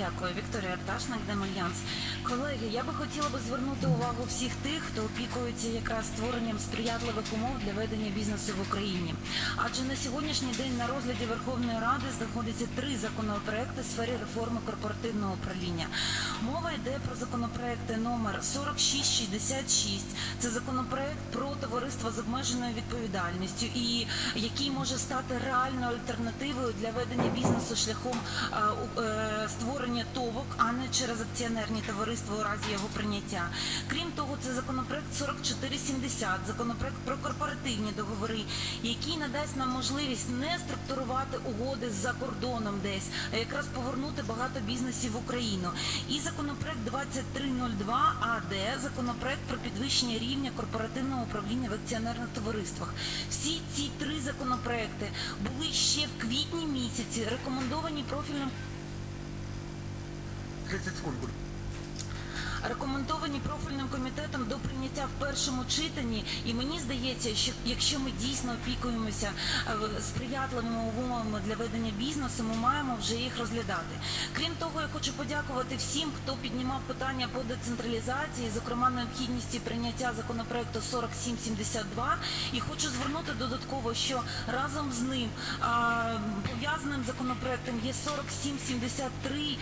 дякую. Вікторія Арташник, Демальянс. Колеги, я би хотіла би звернути увагу всіх тих, хто опікується якраз створенням сприятливих умов для ведення бізнесу в Україні. Адже на сьогоднішній день на розгляді Верховної Ради знаходяться три законопроекти в сфері реформи корпоративного управління. Мова йде про законопроекти номер 4666. Це законопроект про товариство з обмеженою відповідальністю і який може стати реальною альтернативою для ведення бізнесу шляхом е, е, створення ТОВок, а не через акціонерні товариства у разі його прийняття. Крім того, це законопроект 4470, законопроект про корпоративні договори, який надасть нам можливість не структурувати угоди за кордоном десь, а якраз повернути багато бізнесів в Україну. І законопроект 2302 АД, законопроект про підвищення рівня корпоративного управління в акціонерних товариствах. Всі ці три законопроекти були ще в квітні місяці рекомендовані профільним 30 секунд рекомендовані профільним комітетом до прийняття в першому читанні. І мені здається, що якщо ми дійсно опікуємося е, сприятливими умовами для ведення бізнесу, ми маємо вже їх розглядати. Крім того, я хочу подякувати всім, хто піднімав питання по децентралізації, зокрема необхідності прийняття законопроекту 4772. І хочу звернути додатково, що разом з ним пов'язаним законопроектом є 4773,